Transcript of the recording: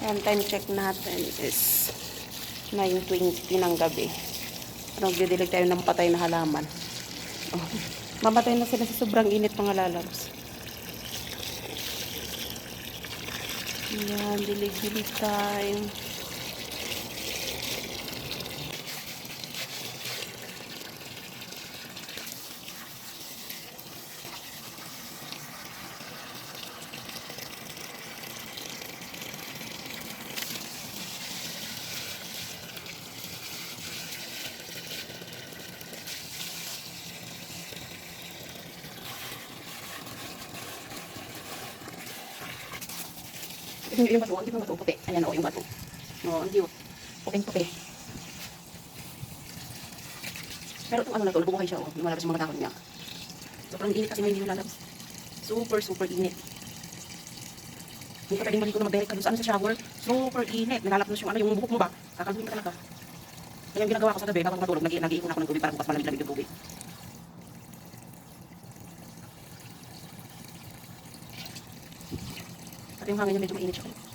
Ayan, time check natin is 9.20 ng gabi. Pero magdidilig tayo ng patay na halaman. Oh. Mamatay na sila sa sobrang init mga lalabs. Ayan, dilig-dilig time. Yung, yung bato, hindi mo bato, puti. Ayan o, yung bato. No, ang cute. Puting puti. Pero itong ano na to, nabubuhay siya o, lumalabas yung mga dahon niya. Sobrang init kasi ngayon hindi lalabas. Super, super init. Hindi ka pwedeng maligo na mag-direct ka dun sa ano sa shower. Super init. Nalalapnos yung ano, yung buhok mo ba? Kakalbuhin ka talaga. Kaya ginagawa ko sa gabi, bago matulog, nag- nag-iipon ako ng tubig para bukas malamig-lamig yung tubig. At yung hangin niya medyo mainit siya.